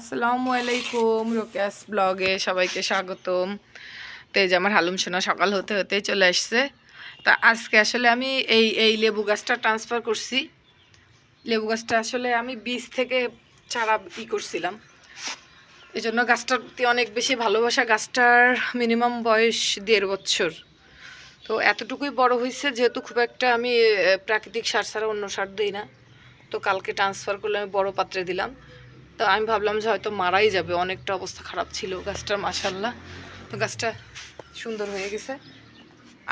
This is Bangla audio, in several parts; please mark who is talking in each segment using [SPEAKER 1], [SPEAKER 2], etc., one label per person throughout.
[SPEAKER 1] আসসালামু আলাইকুম রোকেশ ব্লগে সবাইকে স্বাগতম। তো এই যে আমার হালুম সোনা সকাল হতে হতে চলে আসছে। তা আজকে আসলে আমি এই এই লেবু গাছটা ট্রান্সফার করছি। লেবু গাছটা আসলে আমি বীজ থেকে চারা ই করছিলাম। এই জন্য গাছটার প্রতি অনেক বেশি ভালোবাসা গাছটার মিনিমাম বয়স দেড় বছর। তো এতটুকুই বড় হয়েছে যেহেতু খুব একটা আমি প্রাকৃতিক সার ছাড়া অন্য সার দিই না। তো কালকে ট্রান্সফার করলে আমি বড় পাত্রে দিলাম। তো আমি ভাবলাম যে হয়তো মারাই যাবে, অনেকটা অবস্থা খারাপ ছিল গাছটার মাসাল্লাহ তো গাছটা সুন্দর হয়ে গেছে।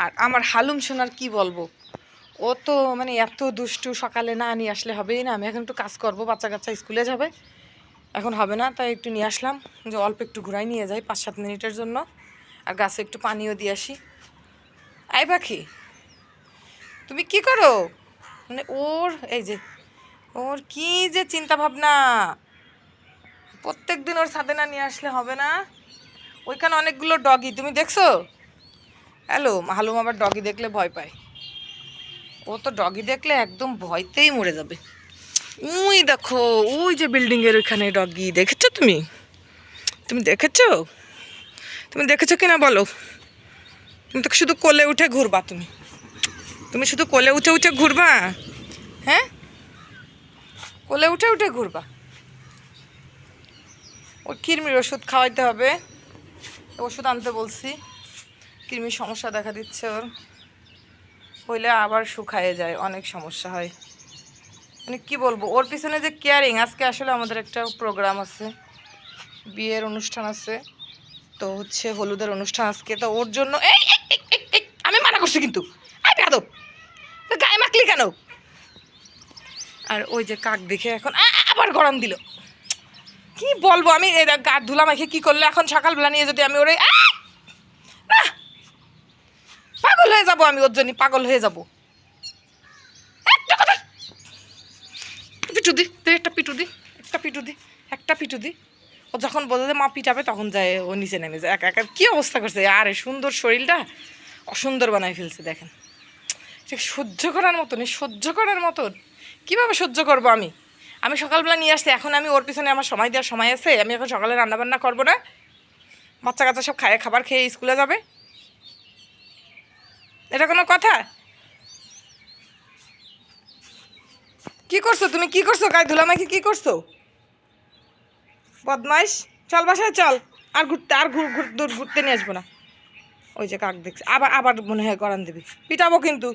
[SPEAKER 1] আর আমার হালুম সোনার কি বলব? ও তো মানে এত দুষ্টু, সকালে না নিয়ে আসলে হবেই না। আমি এখন একটু কাজ করব, বাচ্চা কাচ্চা স্কুলে যাবে। এখন হবে না, তাই একটু নিয়ে আসলাম। যে অল্প একটু ঘুরাই নিয়ে যাই, পাঁচ সাত মিনিটের জন্য। আর গাছে একটু পানিও দিয়ে আসি। আই পাখি, তুমি কি করো? মানে ওর, এই যে, ওর কি যে চিন্তা ভাবনা প্রত্যেক দিন ওর সাথে না নিয়ে আসলে হবে না। ওইখানে অনেকগুলো ডগি তুমি দেখছ? হ্যালো হালুম আবার ডগি দেখলে ভয় পায়। ও তো ডগি দেখলে একদম ভয়তেই মরে যাবে। উই দেখো, ওই যে বিল্ডিং এর ওইখানে ডগি দেখেছ তুমি? তুমি দেখেছ? তুমি দেখেছ কিনা বলো? তুমি তো শুধু কোলে উঠে ঘুরবা তুমি। তুমি শুধু কোলে উঠে উঠে ঘুরবা? হ্যাঁ? কোলে উঠে উঠে ঘুরবা। ওর কৃমির ওষুধ খাওয়াইতে হবে। ওষুধ আনতে বলছি। কৃমির সমস্যা দেখা দিচ্ছে ওর। হইলে আবার শুকায়ে যায়, অনেক সমস্যা হয়। মানে কি বলব, ওর পিছনে যে কেয়ারিং আজকে আসলে আমাদের একটা প্রোগ্রাম আছে। বিয়ের অনুষ্ঠান আছে। তো হচ্ছে হলুদের অনুষ্ঠান আজকে। তো ওর জন্য এই আমি মানা করছি কিন্তু। গায়ে মাখলি কেন? আর ওই যে কাক দেখে এখন আবার গরম দিল। কি বলব? আমি গা ধুলা মাখে কি করলে? এখন সকালবেলা নিয়ে যদি আমি ওরে! পাগল হয়ে যাব আমি ওর জন্য, পাগল হয়ে যাব। পিটু দি তুই একটা পিটু দি, একটা পিটু দি, একটা পিটু দি। ও যখন বোঝা যায় মা পিটাবে, তখন যায় ও নিচে নেমে যায়। একা একা কী অবস্থা করছে? আরে সুন্দর শরীরটা অসুন্দর বানায় ফেলছে, দেখেন। সহ্য করার মতন সহ্য করার মতন। কীভাবে সহ্য করব আমি? আমি সকালবেলা নিয়ে আসছি, এখন আমি ওর পিছনে আমার সময় দেওয়ার সময় আছে, আমি এখন সকালে রান্নাবান্না করব না। বাচ্চা কাচ্চা সব খায়, খাবার খেয়ে স্কুলে যাবে। এটা কোনো কথা? কি করছ তুমি? কি করছ? গায়ে ধুলা মাখি কি করছ? বদমাইশ। চল বাসায়, চল। আর ঘুরতে, আর ঘুর ঘুর, দূর ঘুরতে নিয়ে আসব না। ওই যে কাক দেখছি। আবার আবার মনে হয় করান দিবি। পিটাবো কিন্তু।